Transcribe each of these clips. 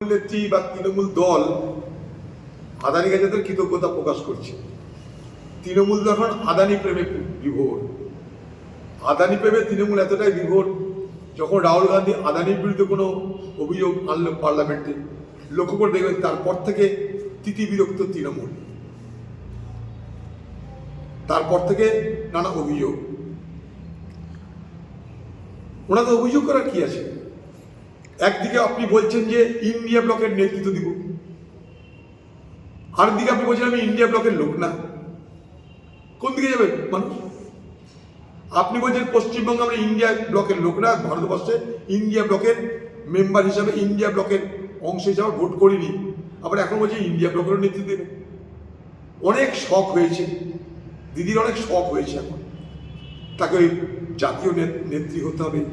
নেত্রী বা তৃণমূল দল আদানি তাদের কৃতজ্ঞতা প্রকাশ করছে। তৃণমূল তো এখন আদানি প্রেমে বিভোর। আদানি প্রেমে তৃণমূল এতটাই বিভোর, যখন রাহুল গান্ধী আদানির বিরুদ্ধে কোনো অভিযোগ আনলো পার্লামেন্টে, লক্ষ্য করে দেখবেন তারপর থেকে তিতি বিরক্ত তৃণমূল। তারপর থেকে নানা অভিযোগ। ওনাদের অভিযোগ করার কি আছে? একদিকে আপনি বলছেন যে ইন্ডিয়া ব্লকের নেতৃত্ব দিব। আর দিকে আপনি বলছেন আমি ইন্ডিয়া ব্লকের লোক না। কোন দিকে যাবে মানুষ? আপনি বলছেন পশ্চিমবঙ্গে আমরা ইন্ডিয়া ব্লকের লোক না, ভারতবর্ষে ইন্ডিয়া ব্লকের মেম্বার হিসাবে ইন্ডিয়া ব্লকের অংশ হিসাবে ভোট করিনি। আবার এখন বলছে ইন্ডিয়া ব্লকেরও নেতৃত্ব দেবে। অনেক শখ হয়েছে। দিদির অনেক শখ হয়েছে এখন। তাকে ওই জাতীয় নেত্রী হতে হবে।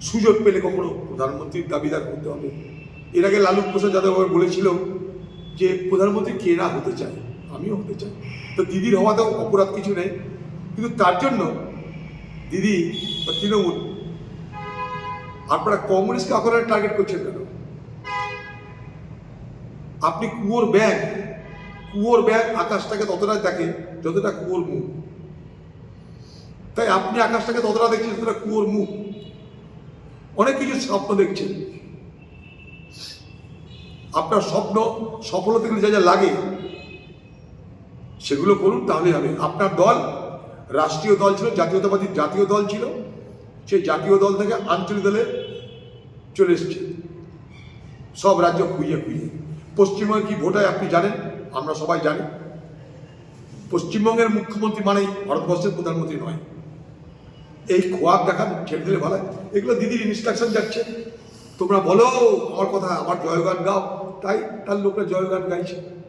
সুযোগ পেলে কখনো প্রধানমন্ত্রীর দাবিদার করতে হবে। এর আগে লালু প্রসাদ যাদব বলেছিল যে, প্রধানমন্ত্রী কে না হতে চায়? আমিও হতে চাই। তো দিদির হওয়াতেও অপরাধ কিছু নেই। কিন্তু তার জন্য দিদি বা তৃণমূল, আপনারা কংগ্রেসকে আপনারা টার্গেট করছেন কেন? আপনি কুয়োর ব্যাগ কুয়োর ব্যাগ আকাশটাকে ততটা দেখে যতটা কুয়োর মুখ। তাই আপনি আকাশটাকে ততটা দেখছেন যতটা কুয়োর মুখ। অনেক কিছু স্বপ্ন দেখছেন। আপনার স্বপ্ন সফল হতে গেলে যা যা লাগে, সেগুলো করুন, তাহলে হবে। আপনার দল রাষ্ট্রীয় দল ছিল, জাতীয়তাবাদী জাতীয় দল ছিল, সেই জাতীয় দল থেকে আঞ্চলিক দলে চলে এসেছে। সব রাজ্য খুইয়ে খুইয়ে পশ্চিমবঙ্গে কি ভোট হয় আপনি জানেন? আমরা সবাই জানি। পশ্চিমবঙ্গের মুখ্যমন্ত্রী মানেই ভারতবর্ষের প্রধানমন্ত্রী নয়। এই খোয়াব দেখান ছেড়ে দিলে ভালো। এগুলো দিদির ইনস্ট্রাকশন যাচ্ছে। তোমরা বলো, আমার কথা, আমার জয়গান গাও। তাই তার লোকরা জয়গান গাইছে।